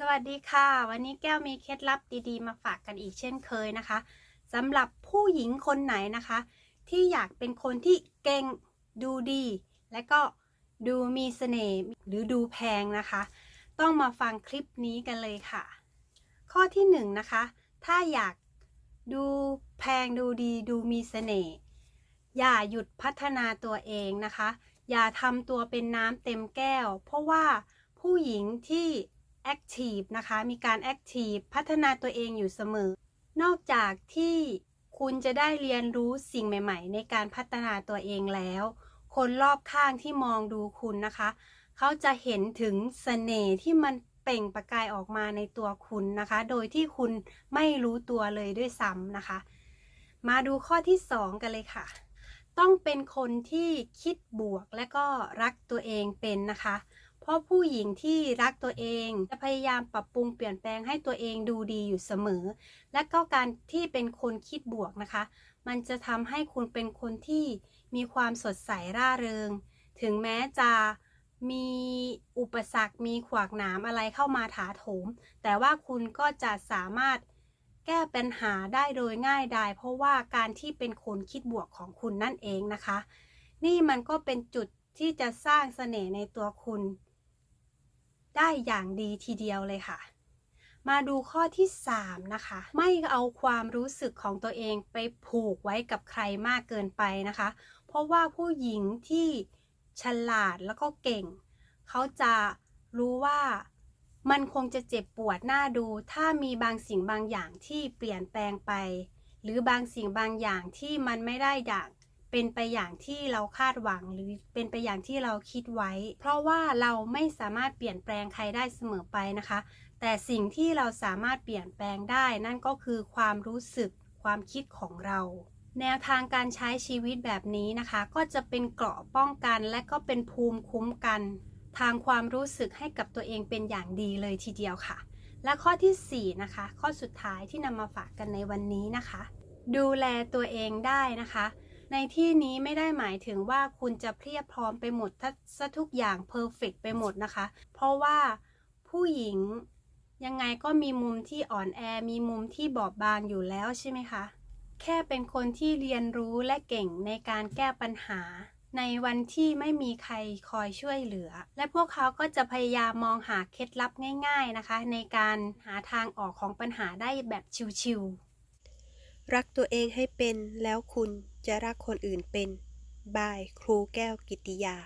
สวัสดีค่ะ วันนี้แก้วมีเคล็ดลับดีๆ มาฝากกันอีกเช่นเคยนะคะสำหรับผู้หญิงคนไหนนะคะ ที่อยากเป็นคนที่เก่งดูดี และก็ดูมีเสน่ห์หรือดูแพงนะคะ ต้องมาฟังคลิปนี้กันเลยค่ะ ข้อที่หนึ่งนะคะ ถ้าอยากดูแพงดูดีดูมีเสน่ห์อย่าหยุดพัฒนาตัวเองนะคะ อย่าทำตัวเป็นน้ำเต็มแก้ว เพราะว่าผู้หญิงที่ แอคทีฟนะคะ มีการแอคทีฟพัฒนาตัวเองอยู่เสมอ นอกจากที่คุณจะได้เรียนรู้สิ่งใหม่ ๆ ในการพัฒนาตัวเองแล้ว คนรอบข้างที่มองดูคุณนะคะ เขาจะเห็นถึงเสน่ห์ที่มันเปล่งประกายออกมาในตัวคุณนะคะ โดยที่คุณไม่รู้ตัวเลยด้วยซ้ำนะคะ มาดูข้อที่ 2 กันเลยค่ะ ต้องเป็นคนที่คิดบวกและก็รักตัวเองเป็นนะคะ ราะผู้หญิงที่รักตัวเอง จะพยายามปรับปรุงเปลี่ยนแปลงให้ตัวเองดูดีอยู่เสมอ และก็การที่เป็นคนคิดบวกนะคะ มันจะทำให้คุณเป็นคนที่มีความสดใสร่าเริง ถึงแม้จะมีอุปสรรค มีขวากหนามอะไรเข้ามาถาโถม แต่ว่าคุณก็จะสามารถแก้ปัญหาได้โดยง่ายดายเพราะว่าการที่เป็นคนคิดบวกของคุณนั่นเองนะคะ นี่มันก็เป็นจุดที่จะสร้างเสน่ห์ในตัวคุณ ได้อย่างดีทีเดียวเลยค่ะ มาดูข้อที่ 3 นะคะ ไม่เอาความรู้สึกของตัวเองไปผูกไว้กับใครมากเกินไปนะคะ เพราะว่าผู้หญิงที่ฉลาดแล้วก็เก่ง เขาจะรู้ว่ามันคงจะเจ็บปวดหน้าดู ถ้ามีบางสิ่งบางอย่างที่เปลี่ยนแปลงไป หรือบางสิ่งบางอย่างที่มันไม่ได้อย่าง เป็นไปอย่างที่เราคาดหวังหรือเป็นไปอย่างที่เราคิดไว้ เพราะว่าเราไม่สามารถเปลี่ยนแปลงใครได้เสมอไปนะคะ แต่สิ่งที่เราสามารถเปลี่ยนแปลงได้นั่นก็คือความรู้สึกความคิดของเรา แนวทางการใช้ชีวิตแบบนี้นะคะ ก็จะเป็นเกราะป้องกันและก็เป็นภูมิคุ้มกัน ทางความรู้สึกให้กับตัวเองเป็นอย่างดีเลยทีเดียวค่ะ และข้อทีสี่4 นะคะ ข้อสุดท้ายที่นำมาฝากกันในวันนี้นะคะ ดูแลตัวเองได้นะคะ ในที่นี้ไม่ได้หมายถึงว่าคุณจะเพียบพร้อมไปหมดซะทุกอย่างเพอร์เฟกไปหมดนะคะ เพราะว่าผู้หญิงยังไงก็มีมุมที่อ่อนแอ มีมุมที่บอบบางอยู่แล้วใช่ไหมคะ แค่เป็นคนที่เรียนรู้และเก่งในการแก้ปัญหา ในวันที่ไม่มีใครคอยช่วยเหลือ และพวกเขาก็จะพยายามมองหาเคล็ดลับง่าย ๆนะคะ ในการหาทางออกของปัญหาได้แบบชิวๆ รักตัวเองให้เป็นแล้วคุณจะรักคนอื่นเป็น บาย ครูแก้วกิติยา